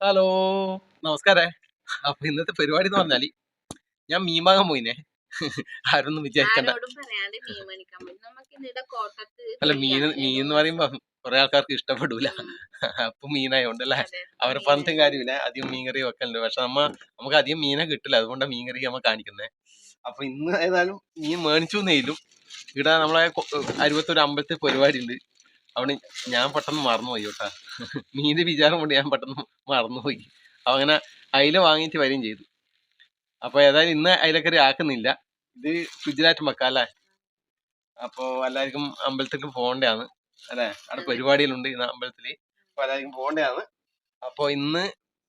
Hello നമസ്കാരേ. അപ്പൊ ഇന്നത്തെ പരിപാടി എന്ന് പറഞ്ഞാൽ ഞാൻ മീമാകാൻ പോയിനെ. ആരൊന്നും വിചാരിക്കണ്ട. അല്ല മീൻ മീൻ എന്ന് പറയുമ്പോ കുറെ ആൾക്കാർക്ക് ഇഷ്ടപ്പെടൂല. അപ്പൊ മീനായോണ്ട് അല്ലേ? അവരെ പറഞ്ഞിട്ടും കാര്യമില്ല. അധികം മീൻകറി വെക്കലുണ്ട്. പക്ഷെ നമ്മ നമുക്ക് അധികം മീനെ കിട്ടില്ല. അതുകൊണ്ടാണ് മീൻകറി നമ്മ കാണിക്കുന്നത് അപ്പൊ ഇന്ന് ഏതായാലും മീൻ മേണിച്ചു നെയ്യിലും ഇവിടെ നമ്മളെ അരുപത്തൊരു അമ്പലത്തിൽ പരിപാടി ഉണ്ട് അവിടെ ഞാൻ പെട്ടെന്ന് മറന്നുപോയി കേട്ടാ. മീനിന്റെ വിചാരം കൊണ്ട് ഞാൻ പെട്ടെന്ന് മറന്നുപോയി. അപ്പൊ അങ്ങനെ അയില വാങ്ങിയിട്ട് വരികയും ചെയ്തു. അപ്പോൾ ഏതായാലും ഇന്ന് അയിലക്കറി ആക്കുന്നില്ല. ഇത് ഫ്രിഡ്ജിലായിട്ട് വെക്കാം അല്ലേ? അപ്പൊ എല്ലാവർക്കും അമ്പലത്തിലേക്ക് പോകേണ്ടതാണ് അല്ലേ? അവിടെ. പരിപാടികളുണ്ട് ഇന്ന് അമ്പലത്തിൽ. അപ്പൊ എല്ലാവർക്കും പോകേണ്ടതാണ്. അപ്പൊ ഇന്ന്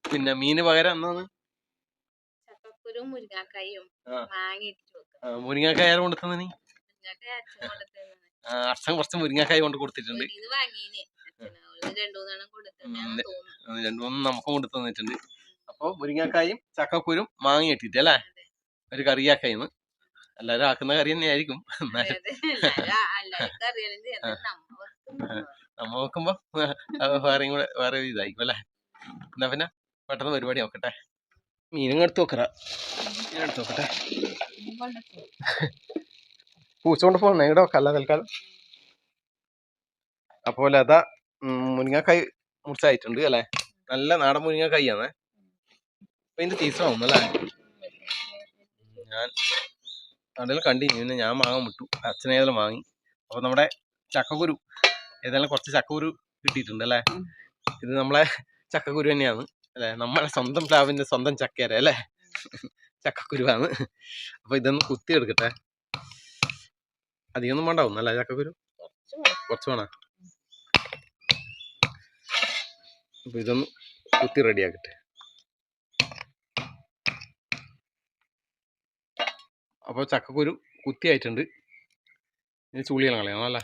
പിന്നെ മീന് പകരം എന്നാണ് മുരിങ്ങാക്കായും മുരിങ്ങക്കായ ആരും കൊണ്ടു തന്നെ മുരിങ്ങാക്കായ അച്ഛൻ കൊടുത്തതാണ് അച്ഛൻ കുറച്ച് മുരിങ്ങാക്കായ കൊണ്ട് കൊടുത്തിട്ടുണ്ട്. രണ്ടു മൂന്ന് നമുക്കും കൊണ്ടു തന്നിട്ടുണ്ട്. അപ്പൊ മുരിങ്ങക്കായും ചക്കക്കുരും മാങ്ങ ഇട്ടിട്ട് അല്ലേ? ഒരു കറിയാക്കായിന്ന്. എല്ലാരും ആക്കുന്ന കറി തന്നെ ആയിരിക്കും. എന്നാലും നമ്മ നോക്കുമ്പോ വേറെ വേറെയും കൂടെ വേറെ ഒരു ഇതായിരിക്കും അല്ലേ? എന്നാ പിന്നെ പെട്ടെന്ന് പരിപാടി നോക്കട്ടെ. മീനും എടുത്ത് നോക്കറ മീൻ എടുത്ത് നോക്കട്ടെ പൂച്ച കൊണ്ട് പോകണേ ഇവിടെ അല്ല തൽക്കാലം. അപ്പോൾ ലത മുരിങ്ങക്കായ് മുറിച്ചായിട്ടുണ്ട് അല്ലേ? നല്ല നാടൻ മുരിങ്ങക്കായാണ് അപ്പൊ ഇതിന്റെ സീസൺ ആവും അല്ലേ? ഞാൻ കടയിൽ കണ്ടിന്യൂ പിന്നെ ഞാൻ വാങ്ങാൻ വിട്ടു അച്ഛനേതെല്ലാം വാങ്ങി. അപ്പൊ നമ്മുടെ ചക്കക്കുരു ഏതായാലും കുറച്ച് ചക്കക്കുരു കിട്ടിയിട്ടുണ്ട് അല്ലേ? ഇത് നമ്മളെ ചക്കക്കുരു തന്നെയാണ് അല്ലേ? നമ്മളെ സ്വന്തം പ്ലാവിന്റെ സ്വന്തം ചക്കര അല്ലേ? ചക്കക്കുരുവാണ്. അപ്പൊ ഇതൊന്ന് കുത്തി എടുക്കട്ടെ അധികമൊന്നും വേണ്ടാവും അല്ലേ ചക്കക്കുരു കുറച്ച് വേണം? അപ്പൊ ഇതൊന്ന് കുത്തി റെഡിയാക്കട്ടെ അപ്പോൾ ചക്കക്കുരു കുത്തിയായിട്ടുണ്ട് ഇനി ചുളിയെല്ലാം കളയണം അല്ലേ.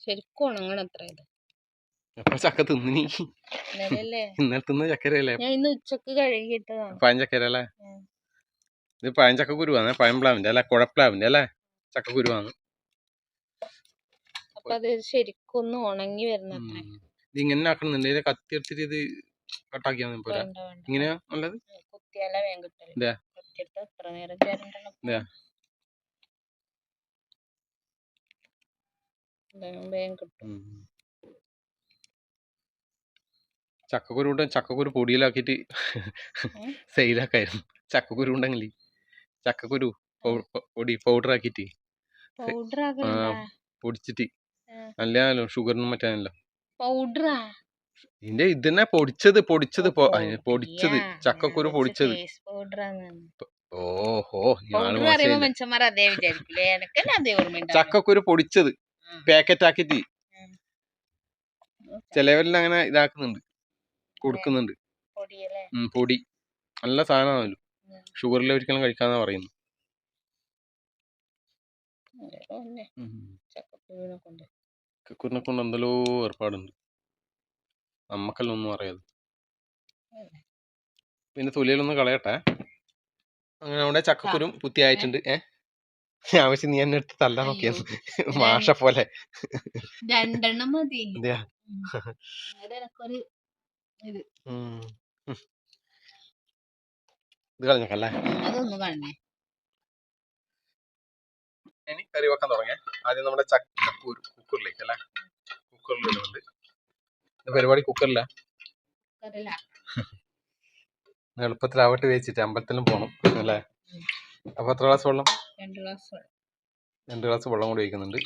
ശരിക്കും ഉണങ്ങണം അത്ര ഇത്. അപ്പൊ ചക്ക തിന്നിനി. ഇന്നലെ തിന്ന ചക്കരയല്ലേ? ഇന്ന് ഉച്ചയ്ക്ക് കഴുകിയിട്ടതാണ് പഴഞ്ചക്കര അല്ലേ ഉം. ഇത് പഴഞ്ചക്കക്കുരുവാണ് പഴംപ്ലാവിന്റെ അല്ലെ? കുഴപ്ലാവിന്റെ അല്ലേ? ചക്കക്കുരുവാണ് അപ്പൊ അത് ശരിക്കും ഉണങ്ങി വരുന്ന അത്ര. ഉം. ഇത് ഇങ്ങനെ ആക്കണമെന്നുണ്ടെങ്കിൽ കത്തി എടുത്തിട്ട് ഇത് കട്ടാക്കിയാൽ മതി പോരാ. ഇങ്ങനെയാ നല്ലത്. ചക്കക്കുരു കൊണ്ട് ചക്കക്കുരു പൊടിയിലാക്കിയിട്ട് ഉം. സെയിലാക്കായിരുന്നു. ചക്കക്കുരു ഉണ്ടെങ്കിൽ ചക്കക്കുരു പൊടി പൗഡർ ആക്കിയിട്ട് ആക്കണ്ട പൊടിച്ചിട്ട് നല്ലതാണല്ലോ നല്ല ഷുഗറിനും മറ്റാണല്ലോ. പൗഡറാ. ഇതിന്റെ ഇതന്നെ പൊടിച്ചത് പൊടിച്ചത് പൊടിച്ചത് ചക്കക്കുരു പൊടിച്ചത്. ഓഹോ ചക്കക്കുരു പൊടിച്ചത്. പാക്കറ്റ് ആക്കിട്ട് ഉം. ചിലവരെല്ലാം അങ്ങനെ ഇതാക്കുന്നുണ്ട് കൊടുക്കുന്നുണ്ട്. പൊടി. നല്ല സാധനമാണല്ലോ. ഷുഗറിൽ ഒരിക്കലും കഴിക്കാന്നാ പറയുന്നു ചക്കക്കുരുവിനെ കൊണ്ട് ചക്കക്കുരിനെ കൊണ്ട് എന്തെല്ലോ ഏർപ്പാടുണ്ട്. നമ്മക്കെല്ലാം ഒന്നും അറിയാതെ പിന്നെ തൊലിയിലൊന്ന് കളയട്ടെ. അങ്ങനെ അവിടെ ചക്കക്കുരും കുത്തിയായിട്ടുണ്ട്. ഏ? ആവശ്യം നീ എന്നെ എടുത്ത് തല്ലാൻ നോക്കിയത് മാഷ പോലെ. രണ്ടെണ്ണം മതി. ഇത്. കളഞ്ഞേക്കല്ലേ അതൊന്ന് കാണണേ ഇനി കറി വെക്കാൻ തുടങ്ങിയ ആദ്യം നമ്മുടെ ചക്ക കുക്കറിലേക്ക് അല്ലെ? കുക്കറിൽ ഇടുന്നുണ്ട്. പരിപാടി കുക്കറില? എളുപ്പത്തിൽ എളുപ്പത്തിലാവട്ട് വെച്ചിട്ട് അമ്പലത്തിലും പോണം അല്ലേ? അപ്പൊ എത്ര ഗ്ലാസ് വെള്ളം? രണ്ട് ഗ്ലാസ് വെള്ളം. കൂടി ഒഴിക്കുന്നുണ്ട്.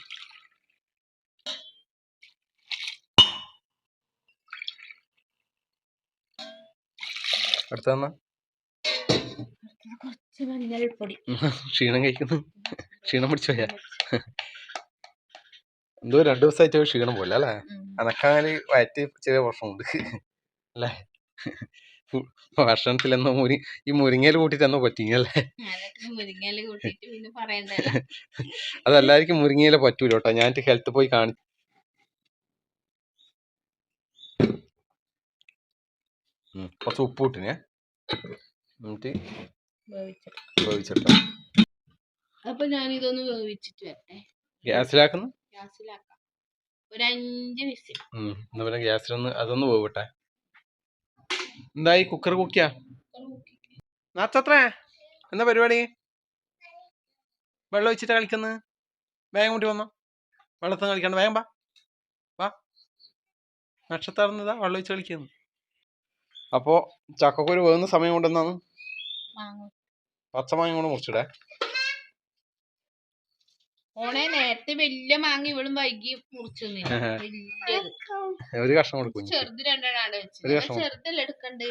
അടുത്ത തന്നാ കുറച്ച് മഞ്ഞൾപ്പൊടി. ക്ഷീണം കഴിക്കുന്നു. ക്ഷീണം പിടിച്ചു പോയാ? എന്തോ രണ്ടു ദിവസമായിട്ട് ക്ഷീണം പോലെ അല്ലേ. അനക്കാൽ വയറ്റി ചെറിയ പ്രശ്നമുണ്ട്. അല്ലേ? ഭക്ഷണത്തിൽ എന്നോ മുരി ഈ മുരിങ്ങയിൽ കൂട്ടിട്ട് എന്നോ പറയണ്ടല്ലോ. അതെല്ലാവർക്കും മുരിങ്ങയില പറ്റൂല കേട്ടോ ഞാൻ ഹെൽത്ത് പോയി കാണി കുറച്ച് ഉപ്പ് കൂട്ടിനെ എന്നിട്ട് വേവിച്ചെടുക്കാം. അപ്പൊ ഞാൻ ഇതൊന്ന് വേവിച്ചിട്ട് വരട്ടെ. ഗ്യാസിലാക്കുന്നു? ഗ്യാസിലാക്കാം. ഒരു അഞ്ച് വിസിൽ. ഉം, എന്നാ പിന്നെ ഗ്യാസിലൊന്ന് അതൊന്ന് വേവട്ടെ. എന്തായി കുക്കർ കുക്കിയാ? നാത്തത്രേ എന്താ പരിപാടി? വെള്ളം ഒഴിച്ചിട്ടാ കളിക്കുന്നത് വേഗം കൂട്ടി വന്നോ. വെള്ളത്തിന് കളിക്കണ്ട. വേഗം വാ. വാ. നക്ഷത്രന്നതാ വെള്ളം ഒഴിച്ച് കളിക്കുന്നു. അപ്പോ ചക്കക്കുരു വേകുന്ന സമയം കൊണ്ടെന്നാണ്? പച്ചമാങ്ങ കൊണ്ട് മുറിച്ചിടേ. ഓണെ നേരത്തെ വലിയ മാങ്ങ ഇവളും വൈകി മുറിച്ചു ഒരു കഷ്ണം കൊടുക്കും ചെറുത് രണ്ടെണ്ണാണ് വെച്ചത്. ചെറുതല്ല എടുക്കണ്ട്?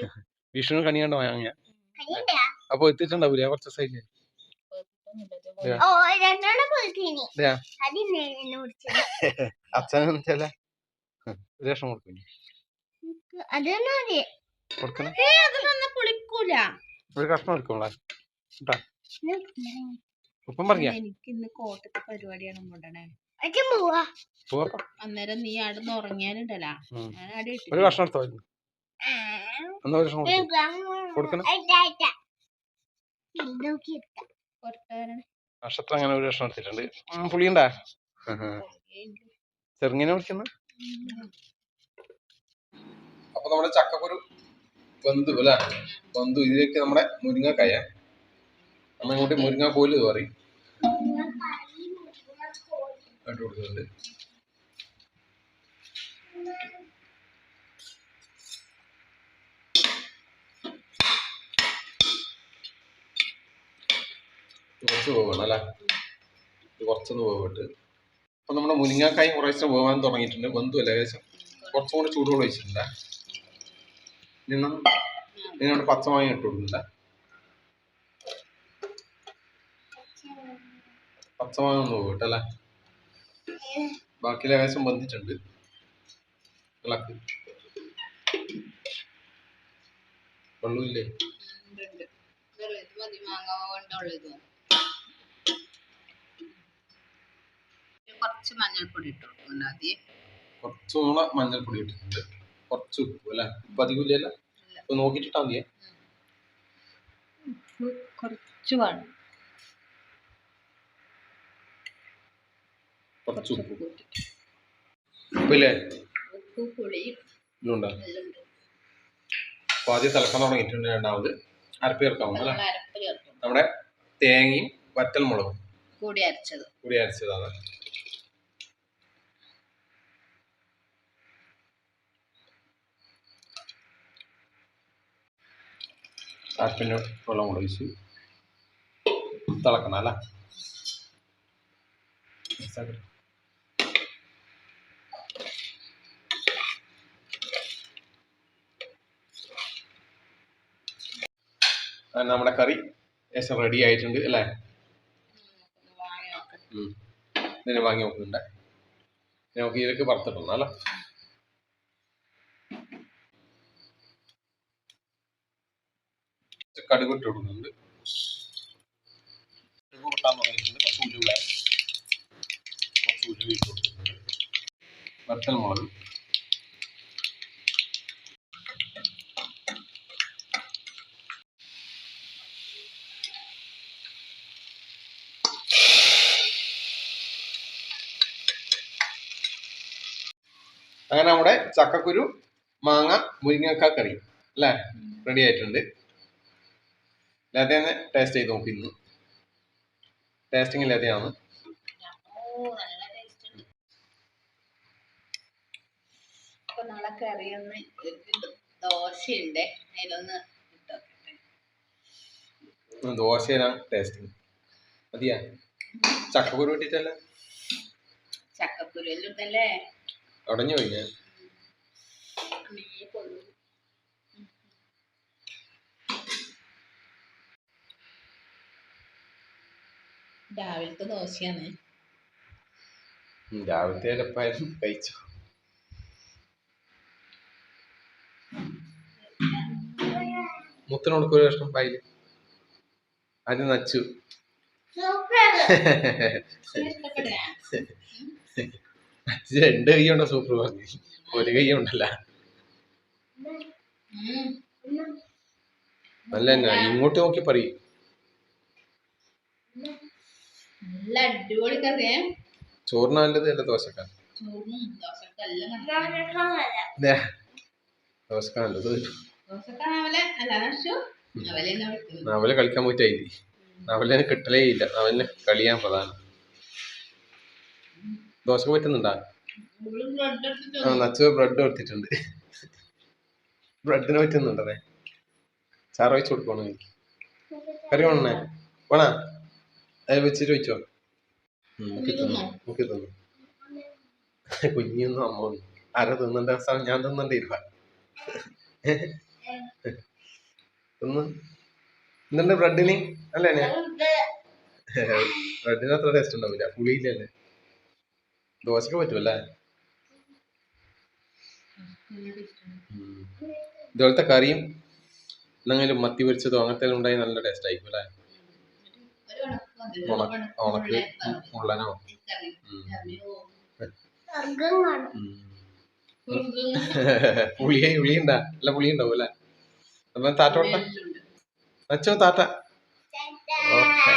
വിഷ്ണു കണി കണ്ടോ മാങ്ങ അപ്പൊ എത്തിയിട്ടുണ്ടാവൂലേ? കുറച്ച് അച്ഛനും ചില ഒരു കഷ്ണം കൊടുക്കും. കൊടുക്കണേ. ഒരു കഷ്ണം ഉപ്പം പറഞ്ഞ? എനിക്ക് ഇന്ന് കോട്ടത്തെ പരിപാടിയാണ് അന്നേരം നീ ഉറങ്ങിയാലുണ്ടല്ല. ഒരു എന്നാ. കൊടുക്കണേ? നക്ഷത്രം അങ്ങനെ ഒരു വർഷം എടുത്തിട്ടുണ്ട്. ഉം, പുളിയുണ്ടാ. ചെറുങ്ങനെ വിളിക്കുന്ന? അപ്പൊ നമ്മുടെ ചക്കക്കുരു ബന്ധു അല്ലെ? ബന്ധു ഇതിലേക്ക് നമ്മുടെ മുരിങ്ങക്കായ. നമ്മൾ ഇങ്ങോട്ട് മുരിങ്ങ കോൽ പറയും. ഇട്ട് കൊടുക്കുന്നുണ്ട് കുറച്ച് പോകണം അല്ലേ? കുറച്ചൊന്ന് പോകട്ട് അപ്പൊ നമ്മുടെ മുരിങ്ങാക്കായും കുറേശ്ശെ പോകാൻ തുടങ്ങിയിട്ടുണ്ട്. ബന്ധു അല്ലേ ഏകദേശം? കുറച്ചും കൂടെ ചൂടുകൂടെ വെച്ചിട്ടുണ്ട് നിന്ന് ഇതിനോട് പച്ചമാങ്ങ ഇട്ട് കൊടുക്കുന്നുണ്ട് പച്ചമാങ്ങ ഒന്ന് പോകട്ടെ അല്ലേ ബാക്കി ലേശം ബന്ധിട്ടുണ്ട് ഇളക്ക് വെള്ളമില്ലേ? കുറച്ച് മഞ്ഞൾപ്പൊടി ഇട്ട് കൊടുക്കുന്നുണ്ട് ആദ്യം കുറച്ചുകൂടെ മഞ്ഞൾപ്പൊടി ഇട്ടിട്ടുണ്ട്. കുറച്ച് ഉപ്പ് അല്ലേ? ഉപ്പ് അധികം ഇല്ലല്ലോ? ഇപ്പൊ മതിയേ? കുറച്ച് വേണം. കുറച്ച് ഉപ്പ്. ഉപ്പില്ലേ? ഉപ്പ് പുളി ഇതുണ്ടോ? എല്ലാം ഉണ്ട് അപ്പൊ ആദ്യം തിളക്കാൻ തുടങ്ങിയിട്ടുണ്ട് രണ്ടാമത്. അരപ്പ് ചേർക്കാവുന്നു അല്ലേ? നമ്മുടെ തേങ്ങയും വറ്റൽ മുളകും കൂടി അരച്ചത്. കൂടി അരച്ചതാണ് അരപ്പിന്റെ വെള്ളം കൂടെ ഒഴിച്ച് തിളക്കണം അല്ലേ Mix ആക്കട്ടെ. അങ്ങനെ നമ്മുടെ കറി റെഡി ആയിട്ടുണ്ട് അല്ലേ. ഇതിനെ വാങ്ങി നോക്കുന്നുണ്ട്. നമുക്ക് ഇതിലേക്ക് വറുത്തിട്ടുണ്ട് അല്ല? കടുകൊട്ടിടുന്നുണ്ട് കൊടുക്കുന്നുണ്ട് വറ്റൽ മുളക്. അങ്ങനെ നമ്മുടെ ചക്കക്കുരു മാങ്ങ മുരിങ്ങക്ക കറി. അല്ലേ? റെഡി ആയിട്ടുണ്ട്. ലതയെന്ന് ടേസ്റ്റ് ചെയ്ത് നോക്കി ഇന്ന്. ടേസ്റ്റിംഗ് ലതയാണ് ഓ നല്ല ടേസ്റ്റ് ഉണ്ട് അപ്പൊ നാളെ കറിയൊന്ന് ഇട്ടിട്ട് ദോശയുണ്ട്. അതിലൊന്ന് ഇട്ടോക്കട്ടെ ദോശയിലാണ് ടേസ്റ്റിംഗ് മതിയാ? ചക്കക്കുരു ഇട്ടിട്ടല്ല ചക്കക്കുരു എല്ലാം ഇട്ടല്ലേ? മീ കൊള്ളു രാവിലത്തെ ദോശയാണ്. രാവിലത്തെ എപ്പായാലും കഴിച്ചു? മുത്തിനോട് ഒരു കഷ്ണം പായിൽ. അത് നച്ചു. നച്ച് രണ്ട് കൈ ഉണ്ടോ സൂപ്പർ പറഞ്ഞു ഒരു കൈ ഉണ്ടല്ല നല്ല തന്നെ. ഇങ്ങോട്ട് നോക്കി പറയും. നല്ല അടിപൊളി കറിയേ. ചോറിന് നല്ലത് അല്ല ദോശക്ക? നല്ലത്. നവൽ കളിക്കാൻ പോയിട്ടായി നവലിന് കിട്ടലേ ഇല്ല. നവലിന് കളിയാൻ പ്രധാനം. ദോശക്ക് പറ്റുന്നുണ്ടാ? ആ നച്ചു ബ്രെഡ് എടുത്തിട്ടുണ്ട് ബ്രെഡിന് പറ്റുന്നുണ്ടേ ചാറ് വെച്ച് കൊടുക്കണോ എനിക്ക്? കറി വേണേ വേണാ? അത് വെച്ചിട്ട് വെച്ചോ നമുക്ക് തിന്നു നമുക്ക് തിന്നു. കുഞ്ഞൊന്നും അമ്മ അര ആരാ തിന്നണ്ട അവസാനം? ഞാൻ തിന്നണ്ടേ ഇരുവാ. തിന്ന്. ഇന്നുണ്ട് ബ്രെഡിന്? അല്ലേ ബ്രെഡിന് അത്ര ടേസ്റ്റ് ഉണ്ടാവില്ല. പുളിയില്ലല്ലേ? ദോശക്ക് പറ്റുമല്ലേ. ഇതുപോലത്തെ കറിയും എന്തെങ്കിലും മത്തി പൊരിച്ചതോ അങ്ങനത്തെ ഉണ്ടായി നല്ല ടേസ്റ്റ് ആയിരിക്കും അല്ലേ? ഉണക്ക് ഉള്ളനോ പുളിയെ ഉളിയുണ്ടാ അല്ല പുളി ഉണ്ടാവും അല്ലേ? അപ്പൊ താറ്റ കൊടുത്ത. അച്ചോ താറ്റ. ഓക്കെ